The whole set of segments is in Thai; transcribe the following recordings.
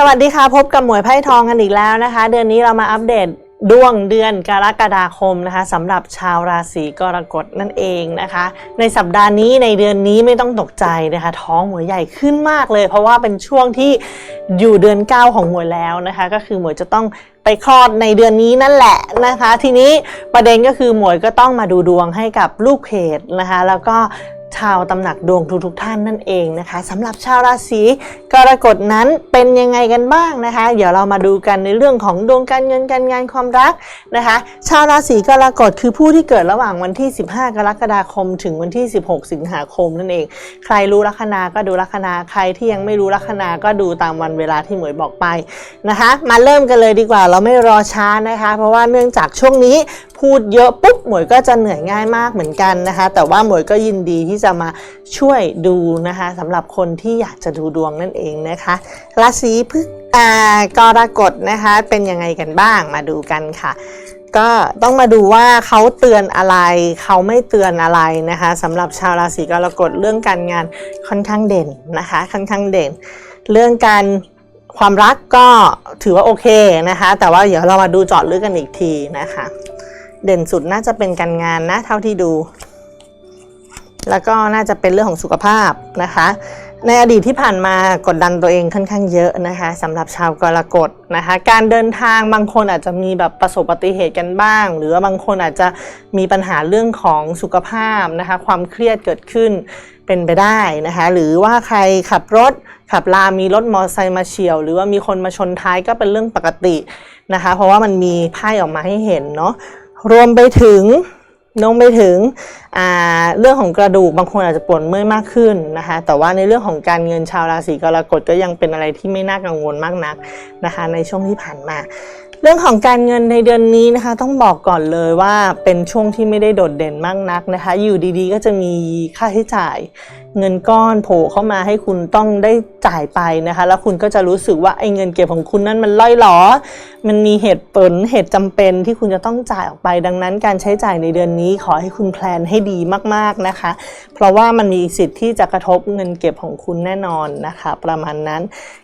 สวัสดีค่ะ พบกับหมวยไพ่ทองกันอีกแล้วนะคะ เดือนนี้เรามาอัปเดตดวงเดือนกรกฎาคมนะคะสำหรับชาวราศีกรกฎนั่นเองนะคะ ในสัปดาห์นี้ในเดือนนี้ไม่ต้องตกใจนะคะ ท้องหมวยใหญ่ขึ้นมากเลย เพราะว่าเป็นช่วงที่อยู่เดือน 9 ของหมวยแล้วนะคะ ก็คือหมวยจะต้องไปคลอดในเดือนนี้นั่นแหละนะคะ ทีนี้ประเด็นก็คือหมวยก็ต้องมาดูดวงให้กับลูกเพจนะคะ แล้วก็ ชาวตำหนักดวงทุกๆท่านนั่นเองนะคะสำหรับชาวราศีกรกฎนั้นเป็นยังไงกันบ้างนะคะ เดี๋ยวเรามาดูกันในเรื่องของดวงการเงินการงานความรักนะคะ ชาวราศีกรกฎคือผู้ที่เกิดระหว่างวันที่ 15 กรกฎาคม ถึงวันที่ 16 สิงหาคมนั่นเอง ใครรู้ลัคนาก็ดูลัคนาใครที่ยังไม่รู้ลัคนาก็ดูตามวันเวลาที่หมวยบอกไปนะคะ มาเริ่มกันเลยดีกว่าเราไม่รอช้านะคะ เพราะว่าเนื่องจากช่วงนี้พูดเยอะปุ๊บหมวยก็จะเหนื่อยง่ายมากเหมือนกันนะคะ แต่ว่าหมวยก็ยินดีที่จะมาช่วยดูนะคะสำหรับคนที่อยากจะดูดวงนั่นเองนะคะราศีพฤกอ่ากรกฎนะคะเป็นยังไงกันบ้างมาดูกันค่ะก็ต้องมาดูว่าเขาเตือนอะไร เขาไม่เตือนอะไรนะคะสำหรับชาวราศีกรกฎเรื่องการงานค่อนข้างเด่นนะคะค่อนข้างเด่น เรื่องการความรักก็ถือว่าโอเคนะคะ แต่ว่าเดี๋ยวเรามาดูจาะลึกกันอีกทีนะคะ เด่นสุดน่าจะเป็นการงานนะเท่าที่ดู แล้วก็น่าจะเป็นเรื่องของสุขภาพนะคะ ในอดีตที่ผ่านมากดดันตัวเองค่อนข้างเยอะนะคะสำหรับชาวกรกฎนะคะ การเดินทางบางคนอาจจะมีแบบประสบอุบัติเหตุกันบ้าง หรือว่าบางคนอาจจะมีปัญหาเรื่องของสุขภาพนะคะ ความเครียดเกิดขึ้นเป็นไปได้นะคะ หรือว่าใครขับรถขับลามีรถมอเตอร์ไซค์มาเฉียว หรือว่ามีคนมาชนท้ายก็เป็นเรื่องปกตินะคะ เพราะว่ามันมีไพ่ออกมาให้เห็นเนาะ รวมไปถึงลงไปถึงเรื่องของกระดูกบางคนอาจจะปวดเมื่อยมากขึ้นนะคะ แต่ว่าในเรื่องของการเงินชาวราศีกรกฎก็ยังเป็นอะไรที่ไม่น่ากังวลมากนักนะคะ ในช่วงที่ผ่านมา เรื่องของการเงินในเดือนนี้นะคะ ต้องบอกก่อนเลยว่าเป็นช่วงที่ไม่ได้โดดเด่นมากนักนะคะ อยู่ดีๆ ก็จะมีค่าใช้จ่าย เงินก้อนโผล่เข้ามาให้คุณต้องได้จ่ายไปนะคะ แล้วคุณก็จะรู้สึกว่าไอ้เงินเก็บของคุณนั้นมันล่อยหลอ มันมีเหตุผลเหตุจำเป็นที่คุณจะต้องจ่ายออกไป ดังนั้นการใช้จ่ายในเดือนนี้ขอให้คุณแพลนให้ดีมากๆนะคะ เพราะว่ามันมีสิทธิ์ที่จะกระทบเงินเก็บของคุณแน่นอนนะคะ ประมาณนั้น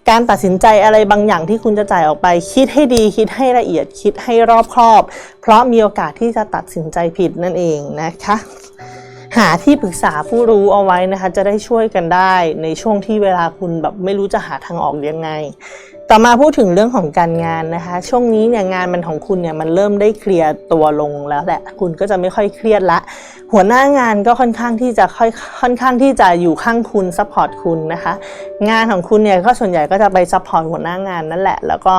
การตัดสินใจอะไรบางอย่างที่คุณจะจ่ายออกไป คิดให้ดีคิดให้ละเอียดคิดให้รอบคอบ เพราะมีโอกาสที่จะตัดสินใจผิดนั่นเองนะคะหาที่ปรึกษาผู้รู้เอาไว้นะคะ จะได้ช่วยกันได้ในช่วงที่เวลาคุณแบบไม่รู้จะหาทางออกยังไง ต่อมาพูดถึงเรื่องของการงานนะคะ ช่วงนี้เนี่ยงานมันของคุณเนี่ยมันเริ่มได้เคลียร์ตัวลงแล้วแหละคุณก็จะไม่ค่อยเครียดละ หัวหน้างานก็ค่อนข้างที่จะค่อยค่อนข้างที่จะอยู่ข้างคุณซัพพอร์ตคุณนะคะ งานของคุณเนี่ยก็ส่วนใหญ่ก็จะไปซัพพอร์ตหัวหน้างานนั่นแหละ แล้วก็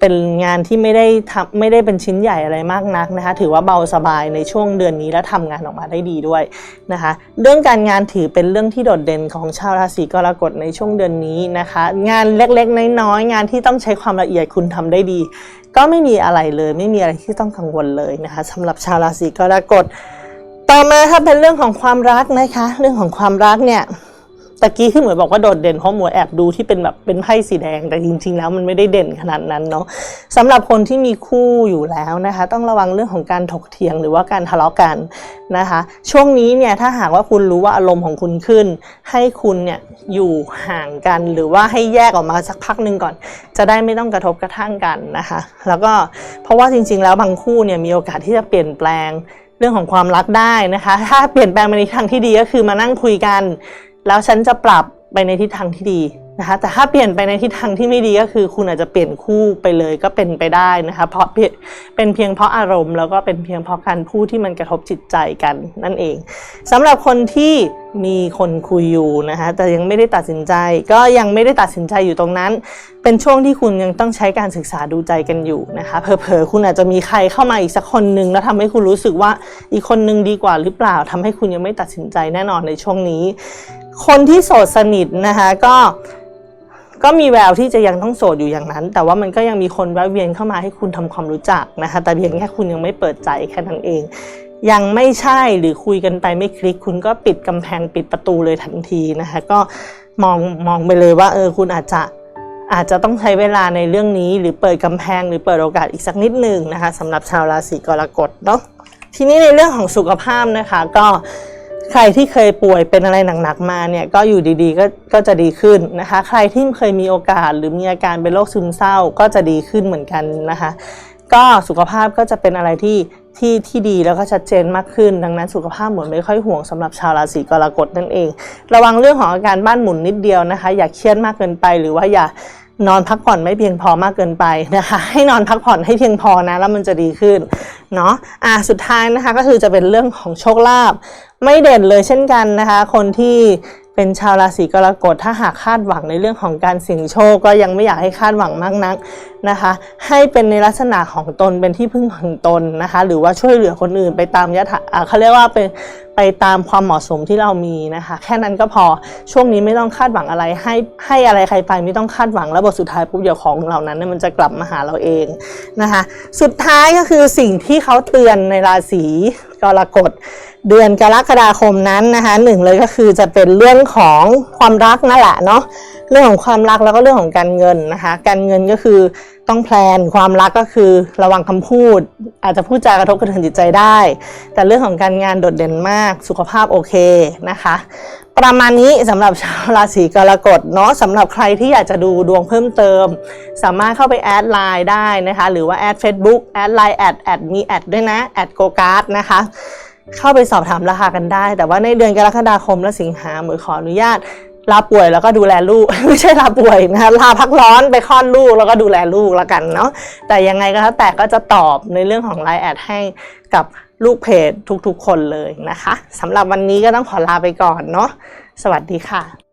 เป็นงานที่ไม่ได้ทำไม่ได้เป็นชิ้นใหญ่อะไรมากนักนะคะถือว่าเบาสบายในช่วงเดือนนี้แล้วทำงานออกมาได้ดีด้วยนะคะเรื่องการงานถือเป็นเรื่องที่โดดเด่นของชาวราศีกรกฎในช่วงเดือนนี้นะคะ งานเล็กๆ น้อยๆงานที่ต้องใช้ความละเอียดคุณทำได้ดี ก็ไม่มีอะไรเลยไม่มีอะไรที่ต้องกังวลเลยนะคะสำหรับชาวราศีกรกฎต่อมาถ้าเป็นเรื่องของความรักนะคะ เรื่องของความรักเนี่ย ตะกี้ที่หมวยบอกว่าโดดเด่นเพราะหมวยแอบดูที่เป็นแบบเป็นไพ่สีแดงแต่จริง ๆ แล้วมันไม่ได้เด่นขนาดนั้นเนาะสำหรับคนที่มีคู่อยู่แล้วนะคะ ต้องระวังเรื่องของการถกเถียงหรือว่าการทะเลาะกันนะคะ ช่วงนี้เนี่ยถ้าหากว่าคุณรู้ว่าอารมณ์ของคุณขึ้น ให้คุณเนี่ยอยู่ห่างกันหรือว่าให้แยกออกมาสักพักหนึ่งก่อน จะได้ไม่ต้องกระทบกระทั่งกันนะคะ แล้วก็เพราะว่าจริง ๆ แล้วบางคู่เนี่ยมีโอกาสที่จะเปลี่ยนแปลงเรื่องของความรักได้นะคะ ถ้าเปลี่ยนแปลงไปในทางที่ดีก็คือมานั่งคุยกัน แล้วฉันจะปรับไปในทิศทางที่ดีนะคะแต่ถ้าเปลี่ยนไปในทิศทางที่ไม่ดีก็คือ คุณอาจจะเปลี่ยนคู่ไปเลยก็เป็นไปได้นะคะเพราะเป็นเพียงเพราะอารมณ์แล้วก็เป็นเพียงเพราะการพูดที่มันกระทบจิตใจกันนั่นเองสำหรับคนที่มีคนคุยอยู่นะคะแต่ยังไม่ได้ตัดสินใจ ก็ยังไม่ได้ตัดสินใจอยู่ตรงนั้น เป็นช่วงที่คุณยังต้องใช้การศึกษาดูใจกันอยู่นะคะเผลอๆคุณอาจจะมีใครเข้ามาอีกสักคนหนึ่งแล้วทำให้คุณรู้สึกว่าอีกคนนึงดีกว่าหรือเปล่าทำให้คุณยังไม่ตัดสินใจแน่นอนในช่วงนี้ คนที่โสดสนิทนะคะก็ก็มีแววที่จะยังต้องโสดอยู่อย่างนั้น แต่ว่ามันก็ยังมีคนแวะเวียนเข้ามาให้คุณทำความรู้จักนะคะ แต่เพียงแค่คุณยังไม่เปิดใจแค่นั้นเอง ยังไม่ใช่หรือคุยกันไปไม่คลิก คุณก็ปิดกำแพงปิดประตูเลยทันทีนะคะ ก็มองมองไปเลยว่าเออคุณอาจจะอาจจะต้องใช้เวลาในเรื่องนี้ หรือเปิดกำแพงหรือเปิดโอกาสอีกสักนิดหนึ่งนะคะสำหรับชาวราศีกรกฎเนาะทีนี้ในเรื่องของสุขภาพนะคะก็ ใครที่เคยป่วยเป็นอะไรหนักๆมาเนี่ยก็อยู่ดีๆก็ก็จะดีขึ้นนะคะ ใครที่เคยมีโอกาสหรือมีอาการเป็นโรคซึมเศร้าก็จะดีขึ้นเหมือนกันนะคะ ก็สุขภาพก็จะเป็นอะไรที่ที่ที่ดีแล้วก็ชัดเจนมากขึ้น ดังนั้นสุขภาพหมดไม่ค่อยห่วงสำหรับชาวราศีกรกฎนั่นเอง ระวังเรื่องของอาการบ้านหมุนนิดเดียวนะคะ อย่าเครียดมากเกินไปหรือว่าอย่า นอนพักผ่อนไม่เพียงพอมากเกินไปนะคะ ให้นอนพักผ่อนให้เพียงพอนะ แล้วมันจะดีขึ้นเนาะอะสุดท้ายนะคะก็คือจะเป็นเรื่องของโชคลาภไม่เด่นเลยเช่นกันนะคะ คนที่ เป็นชาวราศีกรกฎถ้าหากคาดหวังในเรื่องของการเสี่ยงโชคก็ยังไม่อยากให้คาดหวังมากนักนะคะ ให้เป็นในลักษณะของตนเป็นที่พึ่งของตนนะคะ หรือว่าช่วยเหลือคนอื่นไปตามยถาเขาเรียกว่าเป็นไปตามความเหมาะสมที่เรามีนะคะ แค่นั้นก็พอช่วงนี้ไม่ต้องคาดหวังอะไร ให้ให้อะไรใครไปไม่ต้องคาดหวังแล้วบทสุดท้ายปุ๊บเดี๋ยวของเหล่านั้นเนี่ยมันจะกลับมาหาเราเองนะคะ สุดท้ายก็คือสิ่งที่เขาเตือนในราศีกรกฎ เดือนกรกฎาคมนั้นนะคะหนึ่งเลยก็คือจะเป็นเรื่องของความรักนั่นแหละเนาะเรื่องของความรักแล้วก็เรื่องของการเงินนะคะ การเงินก็คือต้องแพลนความรักก็คือระวังคำพูด อาจจะพูดจากระทบกระเทือนจิตใจได้ แต่เรื่องของการงานโดดเด่นมากสุขภาพโอเคนะคะ ประมาณนี้สำหรับชาวราศีกรกฎเนาะสำหรับใครที่อยากจะดูดวงเพิ่มเติม สามารถเข้าไปแอดไลน์ได้นะคะ หรือว่าแอด Facebook แอดไลน์แอดแอดมีแอดด้วยนะแอดโกการ์ดนะคะ เข้าไปสอบถามราคากันได้ แต่ว่าในเดือนกรกฎาคมและสิงหาหมือขออนุญาตลาป่วยแล้วก็ดูแลลูก ไม่ใช่ลาป่วยนะคะลาพักร้อนไปคลอดลูกแล้วก็ดูแลลูกแล้วกันเนาะแต่ยังไงก็แล้วแต่ก็จะตอบในเรื่องของไลน์แอดให้กับลูกเพจทุกๆคนเลยนะคะสำหรับวันนี้ก็ต้องขอลาไปก่อนเนาะสวัสดีค่ะ